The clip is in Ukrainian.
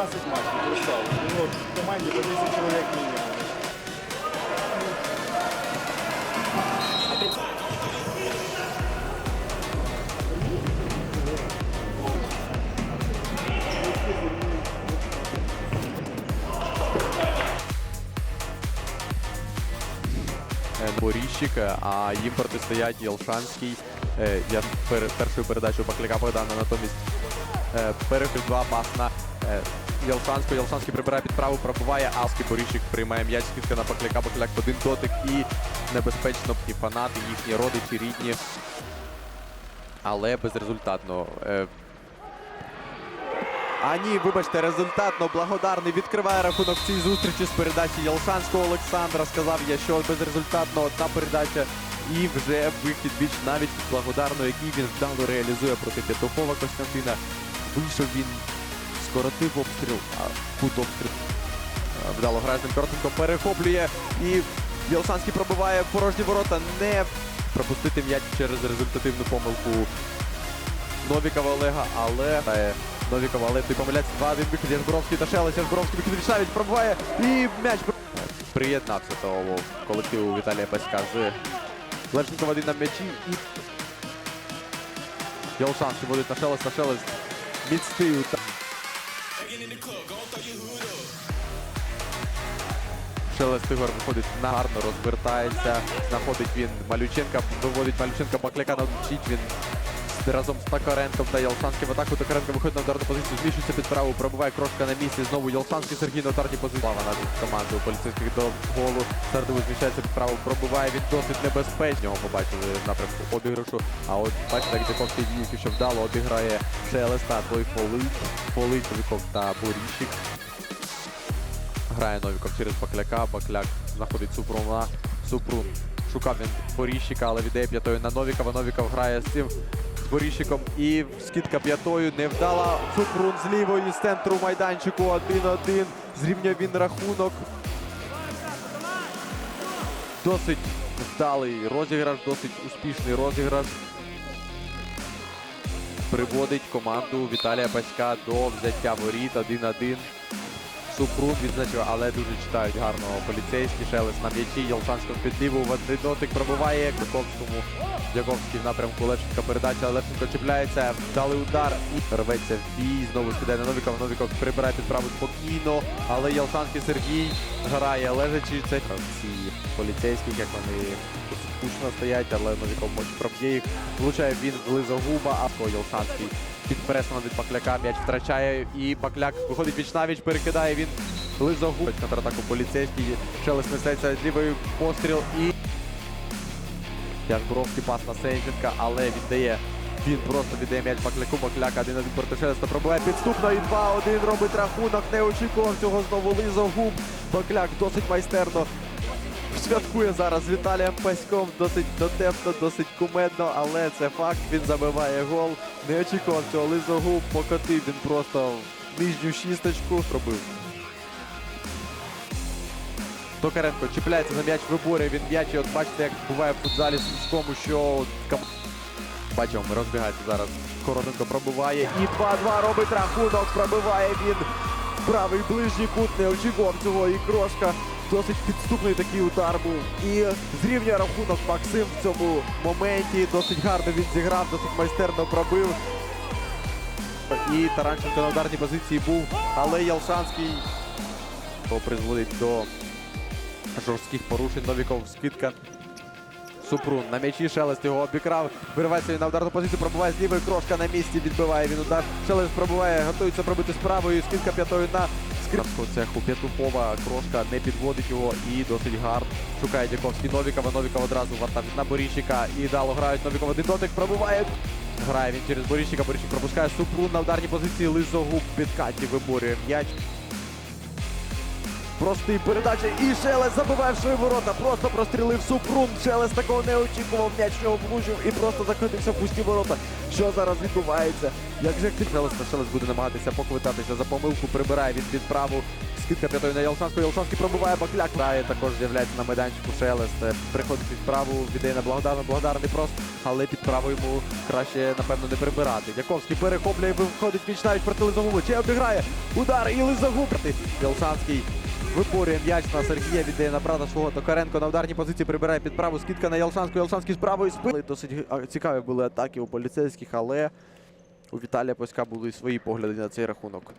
матчів, представ. Ну, в команді по 10 чоловік мінімум. е, Боріщик, е, а їм протистоять Єлшанський. Е, Я пер- першою передачу Бакляка Богдана натомість перехід два пас на Єлшанського. Єлшанський прибирає під праву, пробиває, Алський Боріщик приймає м'яч, на Бакляка, Бакляк один дотик і небезпечно і фанати, їхні родичі, рідні. Але безрезультатно. Е, а ні, вибачте, результатно благодарний відкриває рахунок цій зустрічі з передачі Ялшанського Олександра. Сказав я, що безрезультатно одна передача і вже вихід більш навіть благодарно, який він вдало реалізує проти П'ятухова Костянтина. Вийшов він, скоротив обстріл, а кут обстріл. Е, Вдало грає з ним коротенько, перехоплює і Ялшанський пробиває порожні ворота. Не пропустити м'яч через результативну помилку Новікова Олега, але Новікова, але ти помиляється 2-1 вихід Язборовський та Шелець. Язборовський вихід Рішавіч пробиває і м'яч приєднався до колективу Віталія Паська з Левченком один на м'ячі і Ялшанський водить на Шелець, на Шелець міцний Шелест Ігор виходить на гарно, розвертається, знаходить він Малюченка, виводить Малюченка Бакляка на він разом з Токаренком та Ялшанським в атаку. Токаренко виходить на ударну позицію, зміщується під праву, пробиває крошка на місці. Знову Ялшанський Сергій на ударній позиції. Слава над командою поліцейських до голу. Сардовий зміщається під праву, пробиває він досить небезпечно. Побачили в напрямку обіграшу. А от бачите, як Дяковський діїв, що вдало обіграє Шелеста, той Полить, Новіков та Боріщик. Грає Новіков через Бакляка. Бакляк знаходить Супруна. Супрун. Шукав він Боріщика, але віддає п'ятою на Новікова. Новіков грає з цим з Боріщиком. І скидка п'ятою не вдала. Супрун з лівої з центру майданчику. 1-1. Зрівняв він рахунок. Досить вдалий розіграш, досить успішний розіграш. Приводить команду Віталія Паська до взяття воріт 1-1. Супрун відзначив, але дуже читають гарно поліцейські. Шелест на м'ячі. Ялшанському під ліву в один дотик пробиває. Куковському Дяковський в напрямку Левченка передача. Левченко чіпляється, вдалий удар і рветься в бій. Знову скидає на Новікова. Новіков прибирає під праву спокійно. Але Ялшанський Сергій грає лежачи. Це ці поліцейські, як вони скучно стоять, але Новіков може проб'є їх. Влучає він в лизогуба, а Ялшанський під пресом від Бакляка м'яч втрачає і Бакляк виходить віч навіч, перекидає він лизогуб. Контратаку поліцейський. Шелест несеться з лівої постріл і Яшбуровський пас на Сенченка, але віддає. Він просто віддає м'яч Бакляку. Бакляк один один проти Шелеста пробиває підступно і 2-1 робить рахунок. Не очікував цього знову лизогуб. Бакляк досить майстерно святкує зараз з Віталієм Паськом. Досить дотепно, досить кумедно, але це факт. Він забиває гол. Не очікував цього лизогуб, покотив він просто нижню шісточку. Робив. Токаренко чіпляється за м'яч, виборює він м'яч. І от бачите, як буває в футзалі Сумському, що Бачимо, розбігається зараз. Коротенко пробиває. І 2-2 робить рахунок. Пробиває він правий ближній кут. Не очікував цього і крошка. Досить підступний такий удар був. І зрівнює рахунок Максим в цьому моменті. Досить гарно він зіграв, досить майстерно пробив. І Таранченко на ударній позиції був, але Ялшанський то призводить до жорстких порушень. Новіков скидка. Супрун на м'ячі Шелест його обікрав. Виривається він на ударну позицію, пробиває з лівої крошка на місці, відбиває він удар. Шелест пробиває, готується пробити з правою. Скидка п'ятою на скрипку цеху Петухова. Крошка не підводить його і досить гарно. Шукає Дяковський Новікова. Новіков одразу варта на Боріщика. І дало грають Новіков. Один дотик пробиває. Грає він через Боріщика. Боріщик пропускає Супрун на ударній позиції. Лизогуб під Каті виборює м'яч. Простий передача і Шелест забиває в ворота. Просто прострілив Супрун. Шелест такого не очікував. М'яч нього влучив і просто закритився в пусті ворота. Що зараз відбувається? Як же актив Шелест Шелест буде намагатися поквитатися за помилку. Прибирає він під праву. Скидка п'ятої на Ялшанську. Ялшанський пробиває Бакляк. Грає також з'являється на майданчику Шелест. Е, Приходить під праву, віддає на Благодарна. Благодарний просто, але під праву йому краще, напевно, не прибирати. Яковський перехоплює, виходить віч навіть проти Лизагуба. Чи обіграє? Удар і Лизагуб. Ялшанський виборює м'яч на Сергія, віддає на брата свого Токаренко на ударній позиції прибирає під праву. Скидка на Ялшанську. Ялшанський з правої спини. Досить цікаві були атаки у поліцейських, але у Віталія Поська були свої погляди на цей рахунок.